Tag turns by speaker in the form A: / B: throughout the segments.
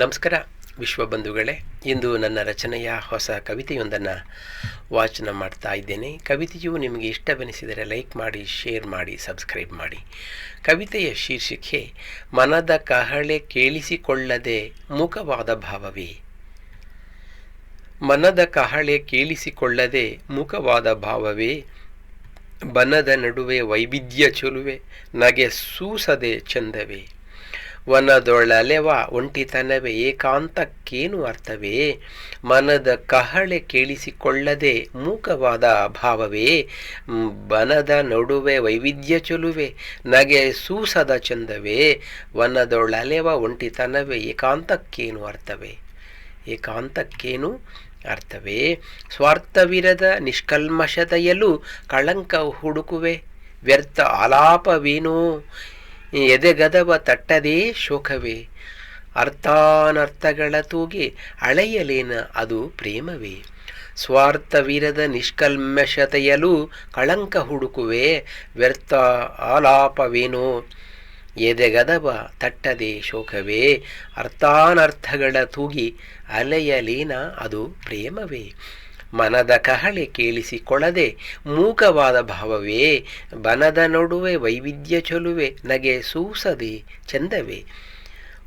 A: ನಮಸ್ಕಾರ ವಿಶ್ವಬಂಧುಗಳೇ ಇಂದು ನನ್ನ ರಚನೆಯ ಹೊಸ ಕವಿತೆಯೊಂದನ್ನು ವಾಚನ ಮಾಡ್ತಾ ಇದ್ದೇನೆ. ಕವಿತೆಯು ನಿಮಗೆ ಇಷ್ಟವೆನಿಸಿದರೆ ಲೈಕ್ ಮಾಡಿ, ಶೇರ್ ಮಾಡಿ, ಸಬ್ಸ್ಕ್ರೈಬ್ ಮಾಡಿ. ಕವಿತೆಯ ಶೀರ್ಷಿಕೆ, ಮನದ ಕಹಳೆ ಕೇಳಿಸಿಕೊಳ್ಳದೆ ಮುಖವಾದ ಭಾವವೇ. ಮನದ ಕಹಳೆ ಕೇಳಿಸಿಕೊಳ್ಳದೆ ಮುಖವಾದ ಭಾವವೇ. ಬನದ ನಡುವೆ ವೈವಿಧ್ಯ ಚೊಲುವೆ, ನಗೆ ಸೂಸದೆ ಚಂದವೇ. ವನದೊಳಲೆವ ಒಂಟಿತನವೇ ಏಕಾಂತಕ್ಕೇನು ಅರ್ಥವೇ? ಮನದ ಕಹಳೆ ಕೇಳಿಸಿಕೊಳ್ಳದೆ ಮೂಕವಾದ ಭಾವವೇ? ಬನದ ನಡುವೆ ವೈವಿಧ್ಯ ಚೊಲುವೆ, ನಗೆ ಸೂಸದ ಚಂದವೇ? ವನದೊಳಲೆವ ಒಂಟಿತನವೇ ಏಕಾಂತಕ್ಕೇನು ಅರ್ಥವೇ? ಏಕಾಂತಕ್ಕೇನು ಅರ್ಥವೇ? ಸ್ವಾರ್ಥವಿರದ ನಿಷ್ಕಲ್ಮಶತೆಯಲ್ಲೂ ಕಳಂಕ ಹುಡುಕುವೆ, ವ್ಯರ್ಥ ಆಲಾಪವೇನೋ? ಎದೆಗದವ ತಟ್ಟದೇ ಶೋಕವೇ? ಅರ್ಥಾನರ್ಥಗಳ ತೂಗಿ ಅಳೆಯಲೇನ ಅದು ಪ್ರೇಮವೇ? ಸ್ವಾರ್ಥವಿರದ ನಿಷ್ಕಲ್ಮಶತೆಯಲು ಕಳಂಕ ಹುಡುಕುವೆ, ವ್ಯರ್ಥ ಆಲಾಪವೇನೋ? ಎದೆಗದವ ತಟ್ಟದೆ ಶೋಕವೇ? ಅರ್ಥಾನರ್ಥಗಳ ತೂಗಿ ಅಲೆಯಲೇನ ಅದು ಪ್ರೇಮವೇ? ಮನದ ಕಹಳೆ ಕೇಳಿಸಿಕೊಳ್ಳದೆ ಮೂಕವಾದ ಭಾವವೇ, ಬನದ ನಡುವೆ ವೈವಿಧ್ಯ ಚೊಲುವೆ, ನಗೆ ಸೂಸದೆ ಚಂದವೇ.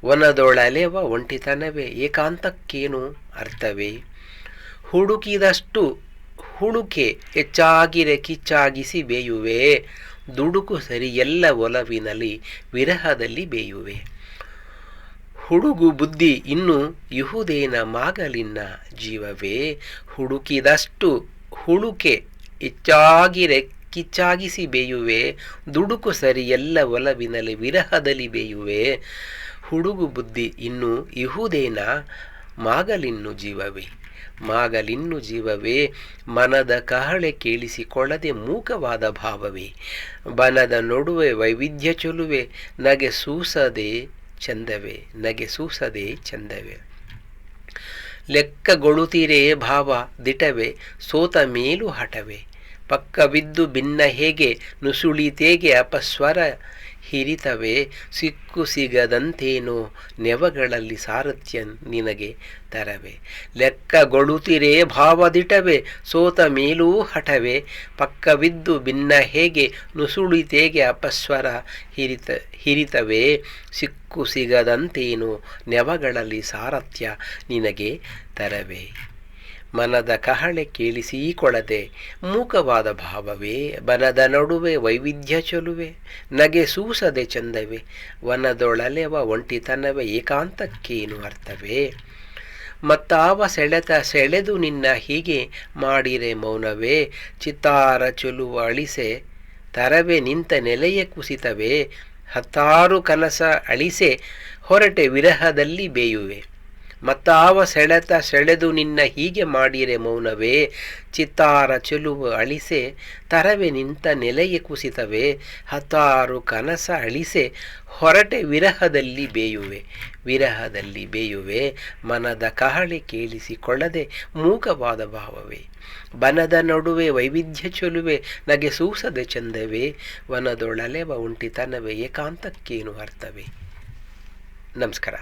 A: ವನದೊಳಲೆವ ಒಂಟಿತನವೇ, ಏಕಾಂತಕ್ಕೇನು ಅರ್ಥವೇ? ಹುಡುಕಿದಷ್ಟು ಹುಡುಕೆ ಹೆಚ್ಚಾಗಿರೆ ಕಿಚ್ಚಾಗಿಸಿ ಬೇಯುವೆ, ದುಡುಕು ಸರಿ ಎಲ್ಲ ಒಲವಿನಲ್ಲಿ ವಿರಹದಲ್ಲಿ ಬೇಯುವೆ. ಹುಡುಗು ಬುದ್ಧಿ ಇನ್ನು ಯಹುದೇನ ಮಾಗಲಿನ್ನ ಜೀವವೇ? ಹುಡುಕಿದಷ್ಟು ಹುಡುಕೆ ಹೆಚ್ಚಾಗಿರೆ ಕಿಚ್ಚಾಗಿಸಿ ಬೇಯುವೆ, ದುಡುಕು ಸರಿ ಎಲ್ಲ ಒಲವಿನಲ್ಲಿ ವಿರಹದಲ್ಲಿ ಬೇಯುವೆ. ಹುಡುಗು ಬುದ್ಧಿ ಇನ್ನು ಇಹುದೇನ ಮಾಗಲಿನ್ನು ಜೀವವೇ? ಮಾಗಲಿನ್ನು ಜೀವವೇ? ಮನದ ಕಹಳೆ ಕೇಳಿಸಿಕೊಳ್ಳದೆ ಮೂಕವಾದ ಭಾವವೇ? ಬನದ ನಡುವೆ ವೈವಿಧ್ಯ ಚೊಲುವೆ ನಗೆ ಸೂಸದೆ ಚಂದವೇ ನಗೆ ಸೂಸದೆ ಚಂದವೇ. ಲೆಕ್ಕಗೊಳುತ್ತೀರೇ ಭಾವ ದಿಟವೆ, ಸೋತ ಮೇಲು ಹಟವೆ ಪಕ್ಕ ಬಿದ್ದು ಭಿನ್ನ ಹೇಗೆ ನುಸುಳಿತೇಗೆ ಅಪಸ್ವರ ಹಿರಿತವೇ ಸಿಕ್ಕು ಸಿಗದಂತೇನೋ? ನೆವಗಳಲ್ಲಿ ಸಾರಥ್ಯ ನಿನಗೆ ತರವೆ. ಲೆಕ್ಕಗೊಳುತ್ತಿರೇ ಭಾವದಿಟವೆ, ಸೋತ ಮೇಲೂ ಹಠವೆ. ಪಕ್ಕವಿದ್ದು ಭಿನ್ನ ಹೇಗೆ ನುಸುಳಿತೇಗೆ ಅಪಸ್ವರ ಹಿರಿತ, ಹಿರಿತವೇ ಸಿಕ್ಕು ಸಿಗದಂತೇನೋ? ನೆವಗಳಲ್ಲಿ ಸಾರಥ್ಯ ನಿನಗೆ ತರವೆ. ಮನದ ಕಹಳೆ ಕೇಳಿಸಿಕೊಳ್ಳದೆ ಮೂಕವಾದ ಭಾವವೇ, ಬನದ ನಡುವೆ ವೈವಿಧ್ಯ ಚೊಲುವೆ, ನಗೆ ಸೂಸದೆ ಚಂದವೆ, ವನದೊಳಲೆವ ಒಂಟಿತನವೇ, ಏಕಾಂತಕ್ಕೇನು ಅರ್ಥವೇ? ಮತ್ತಾವ ಸೆಳೆತ ಸೆಳೆದು ನಿನ್ನ ಹೀಗೆ ಮಾಡಿರೆ ಮೌನವೇ, ಚಿತ್ತಾರ ಚೊಲುವ ಅಳಿಸೆ, ತರವೆ ನಿಂತ ನೆಲೆಯ ಕುಸಿತವೇ, ಹತ್ತಾರು ಕನಸ ಅಳಿಸೆ, ಹೊರಟೆ ವಿರಹದಲ್ಲಿ ಬೇಯುವೆ. ಮತ್ತಾವ ಸೆಳೆತ ಸೆಳೆದು ನಿನ್ನ ಹೀಗೆ ಮಾಡಿರೆ ಮೌನವೇ? ಚಿತ್ತಾರ ಚೆಲುವು ಅಳಿಸೆ, ತರವೆ ನಿಂತ ನೆಲೆಯ ಕುಸಿತವೇ? ಹತ್ತಾರು ಕನಸ ಅಳಿಸೆ, ಹೊರಟೆ ವಿರಹದಲ್ಲಿ ಬೇಯುವೆ. ವಿರಹದಲ್ಲಿ ಬೇಯುವೆ, ಮನದ ಕಹಳೆ ಕೇಳಿಸಿಕೊಳ್ಳದೆ ಮೂಕವಾದ ಭಾವವೇ? ಬನದ ನಡುವೆ ವೈವಿಧ್ಯ ಚೊಲುವೆ, ನಗೆ ಸೂಸದ ಚಂದವೇ? ವನದೊಳಲೆವ ಉಂಟಿತನವೇ ಏಕಾಂತಕ್ಕೇನು ಅರ್ಥವೇ? ನಮಸ್ಕಾರ.